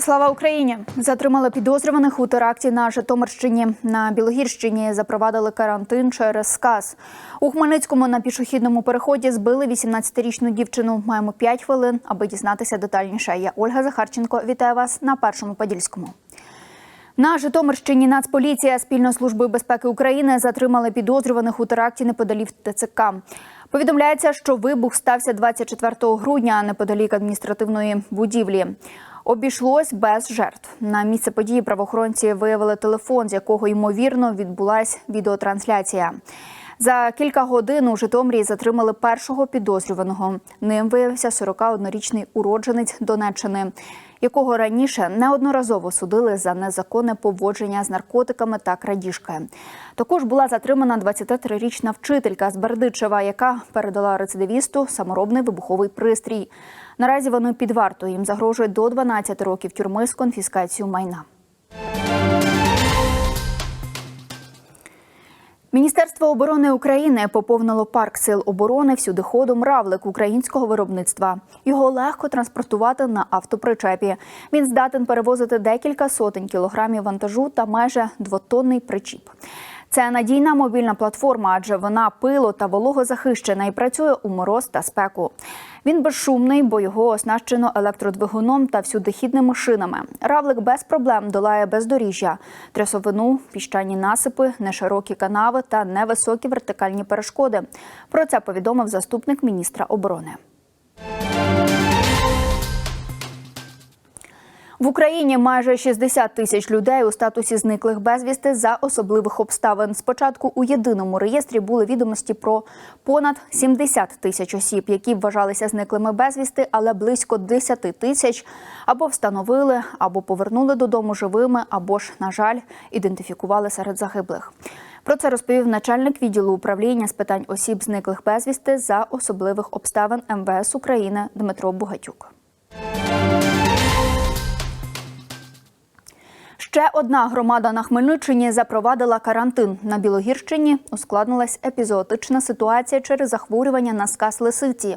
Слава Україні! Затримали підозрюваних у теракті на Житомирщині. На Білогірщині запровадили карантин через сказ. У Хмельницькому на пішохідному переході збили 18-річну дівчину. Маємо 5 хвилин, аби дізнатися детальніше. Я Ольга Захарченко. Вітаю вас на першому подільському. На Житомирщині Нацполіція спільно з службою безпеки України затримали підозрюваних у теракті неподалік ТЦК. Повідомляється, що вибух стався 24 грудня неподалік адміністративної будівлі. Обійшлось без жертв. На місце події правоохоронці виявили телефон, з якого ймовірно відбулася відеотрансляція. За кілька годин у Житомирі затримали першого підозрюваного. Ним виявився 41-річний уродженець Донеччини, якого раніше неодноразово судили за незаконне поводження з наркотиками та крадіжки. Також була затримана 23-річна вчителька з Бердичева, яка передала рецидивісту саморобний вибуховий пристрій. Наразі вони під вартою. Їм загрожує до 12 років тюрми з конфіскацією майна. Міністерство оборони України поповнило парк сил оборони всюди ходом равлик українського виробництва. Його легко транспортувати на автопричепі. Він здатен перевозити декілька сотень кілограмів вантажу та майже двотонний причіп. Це надійна мобільна платформа, адже вона пило та вологозахищена і працює у мороз та спеку. Він безшумний, бо його оснащено електродвигуном та всюдихідними шинами. Равлик без проблем долає бездоріжжя, трясовину, піщані насипи, неширокі канави та невисокі вертикальні перешкоди. Про це повідомив заступник міністра оборони. В Україні майже 60 тисяч людей у статусі зниклих безвісти за особливих обставин. Спочатку у єдиному реєстрі були відомості про понад 70 тисяч осіб, які вважалися зниклими безвісти, але близько 10 тисяч або встановили, або повернули додому живими, або ж, на жаль, ідентифікували серед загиблих. Про це розповів начальник відділу управління з питань осіб зниклих безвісти за особливих обставин МВС України Дмитро Бугатюк. Ще одна громада на Хмельниччині запровадила карантин. На Білогірщині ускладнилась епізоотична ситуація через захворювання на сказ лисиці.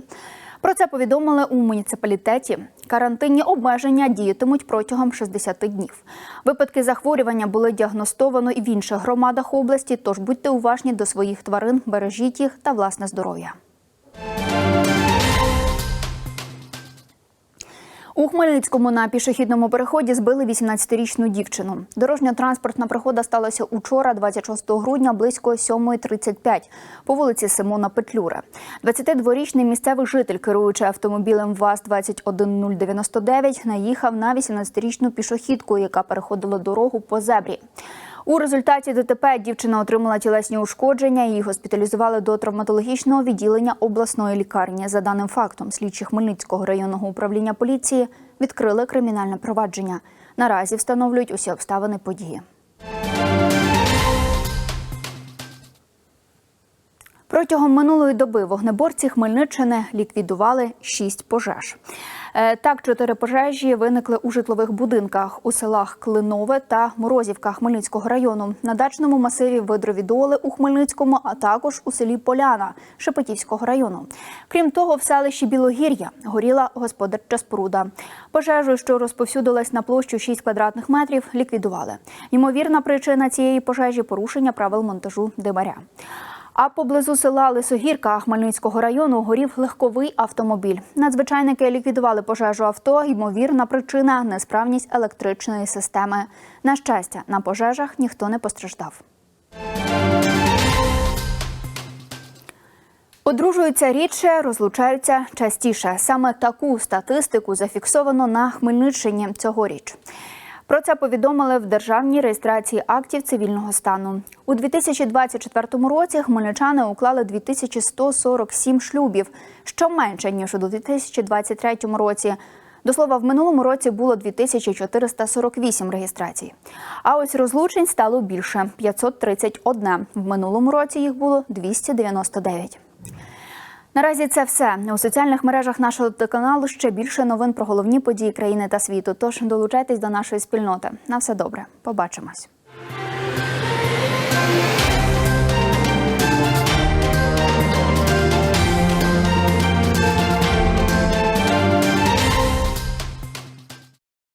Про це повідомили у муніципалітеті. Карантинні обмеження діятимуть протягом 60 днів. Випадки захворювання були діагностовано і в інших громадах області. Тож будьте уважні до своїх тварин, бережіть їх та власне здоров'я. У Хмельницькому на пішохідному переході збили 18-річну дівчину. Дорожньо-транспортна пригода сталася учора, 26 грудня, близько 7.35 по вулиці Симона Петлюра. 22-річний місцевий житель, керуючи автомобілем ВАЗ-21099, наїхав на 18-річну пішохідку, яка переходила дорогу по зебрі. У результаті ДТП дівчина отримала тілесні ушкодження. Її госпіталізували до травматологічного відділення обласної лікарні. За даним фактом, слідчі Хмельницького районного управління поліції відкрили кримінальне провадження. Наразі встановлюють усі обставини події. Протягом минулої доби вогнеборці Хмельниччини ліквідували шість пожеж. Е, Так, чотири пожежі виникли у житлових будинках у селах Клинове та Морозівка Хмельницького району, на дачному масиві Видрові доли у Хмельницькому, а також у селі Поляна Шепетівського району. Крім того, в селищі Білогір'я горіла господарча споруда. Пожежу, що розповсюдилась на площу 6 квадратних метрів, ліквідували. Ймовірна причина цієї пожежі порушення правил монтажу димаря. А поблизу села Лисогірка Хмельницького району горів легковий автомобіль. Надзвичайники ліквідували пожежу авто. Ймовірна причина несправність електричної системи. На щастя, на пожежах ніхто не постраждав. Одружуються рідше, розлучаються частіше. Саме таку статистику зафіксовано на Хмельниччині цьогоріч. Про це повідомили в державній реєстрації актів цивільного стану. У 2024 році хмельничани уклали 2147 шлюбів, що менше ніж у 2023 році. До слова, в минулому році було 2448 реєстрацій. А ось розлучень стало більше 531. В минулому році їх було 299. Наразі це все у соціальних мережах нашого телеканалу. Ще більше новин про головні події країни та світу. Тож долучайтесь до нашої спільноти. На все добре. Побачимось.